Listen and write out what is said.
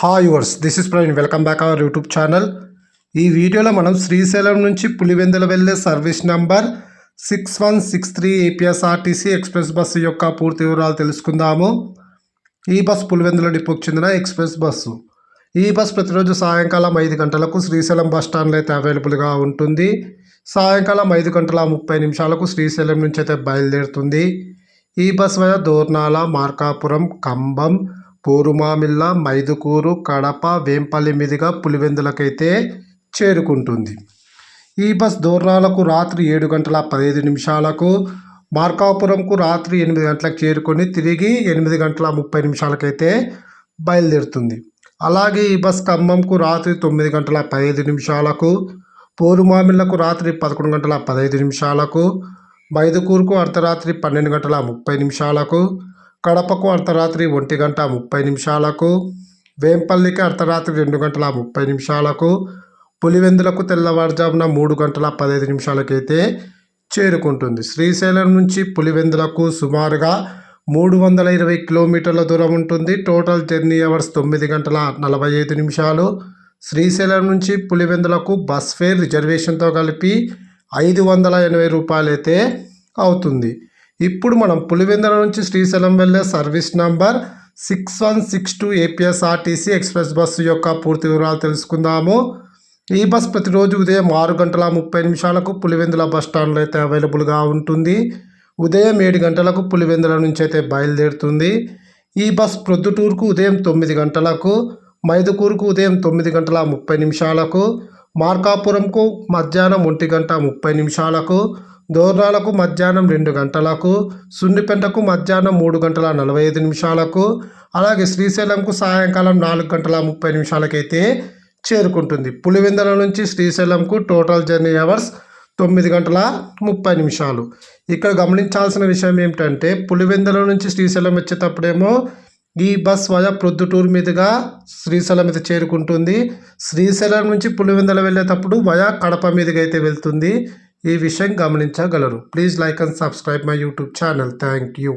Hi yours this is Praveen welcome back our YouTube channel ఈ వీడియోలో మనం శ్రీశైలం నుంచి పులివెందుల వెళ్ళే service number six one six three APSRTC express bus యొక్క పూర్తి వివరాలు తెలుసుకుందాము. ఈ బస్ పులివెందుల డిపోకి చెందిన ఎక్స్ప్రెస్ బస్సు. ఈ బస్ ప్రతిరోజు సాయంకాలం ఐదు గంటలకు శ్రీశైలం బస్ స్టాండ్లో అయితే అవైలబుల్గా ఉంటుంది. సాయంకాలం ఐదు గంటల ముప్పై నిమిషాలకు శ్రీశైలం నుంచి అయితే బయలుదేరుతుంది. ఈ బస్ వల్ల దోర్నాల మార్కాపురం కంబం పూరుమామిల్ల మైదుకూరు కడప వేంపల్లి మీదుగా పులివెందులకైతే చేరుకుంటుంది. ఈ బస్ దూరణాలకు రాత్రి ఏడు గంటల పదిహేను నిమిషాలకు మార్కాపురంకు రాత్రి ఎనిమిది గంటలకు చేరుకొని తిరిగి ఎనిమిది గంటల ముప్పై నిమిషాలకైతే బయలుదేరుతుంది. అలాగే ఈ బస్ ఖమ్మంకు రాత్రి తొమ్మిది గంటల పదిహేను నిమిషాలకు పోరుమామిళ్ళకు రాత్రి పదకొండు గంటల పదహైదు నిమిషాలకు మైదుకూరుకు అర్ధరాత్రి పన్నెండు గంటల ముప్పై నిమిషాలకు కడపకు అర్ధరాత్రి ఒంటి గంట ముప్పై నిమిషాలకు వేంపల్లికి అర్ధరాత్రి రెండు గంటల ముప్పై నిమిషాలకు పులివెందులకు తెల్లవారుజామున మూడు గంటల పదహైదు నిమిషాలకైతే చేరుకుంటుంది. శ్రీశైలం నుంచి పులివెందులకు సుమారుగా మూడు వందల ఇరవై కిలోమీటర్ల దూరం ఉంటుంది. టోటల్ జర్నీ అవర్స్ తొమ్మిది గంటల నలభై ఐదు నిమిషాలు. శ్రీశైలం నుంచి పులివెందులకు బస్ ఫేర్ రిజర్వేషన్తో కలిపి ఐదు వందల ఎనభై రూపాయలు అయితే అవుతుంది. ఇప్పుడు మనం పులివెందుల నుంచి శ్రీశైలం వెళ్ళే service number six one six two APSRTC express bus యొక్క పూర్తి వివరాలు తెలుసుకుందాము. ఈ బస్ ప్రతిరోజు ఉదయం ఆరు గంటల ముప్పై నిమిషాలకు పులివెందుల బస్ స్టాండ్లో అయితే అవైలబుల్గా ఉంటుంది. ఉదయం ఏడు గంటలకు పులివెందుల నుంచి అయితే బయలుదేరుతుంది. ఈ బస్ ప్రొద్దుటూరుకు ఉదయం తొమ్మిది గంటలకు మైదుకూరుకు ఉదయం తొమ్మిది గంటల ముప్పై నిమిషాలకు మార్కాపురంకు మధ్యాహ్నం ఒంటి గంట ముప్పై నిమిషాలకు దోర్నాలకు మధ్యాహ్నం రెండు గంటలకు సున్నిపెంటకు మధ్యాహ్నం మూడు గంటల నలభై ఐదు నిమిషాలకు అలాగే శ్రీశైలంకు సాయంకాలం నాలుగు గంటల ముప్పై నిమిషాలకైతే చేరుకుంటుంది. పులివెందల నుంచి శ్రీశైలంకు టోటల్ జర్నీ అవర్స్ తొమ్మిది గంటల ముప్పై నిమిషాలు. ఇక్కడ గమనించాల్సిన విషయం ఏమిటంటే పులివెందల నుంచి శ్రీశైలం వచ్చేటప్పుడేమో ఈ బస్ వయా ప్రొద్దుటూరు మీదుగా శ్రీశైలం మీద చేరుకుంటుంది. శ్రీశైలం నుంచి పులివెందల వెళ్ళేటప్పుడు వయా కడప మీదుగా అయితే వెళ్తుంది. ఈ విషయం గమనించగలరు. Please like and subscribe my YouTube channel. Thank you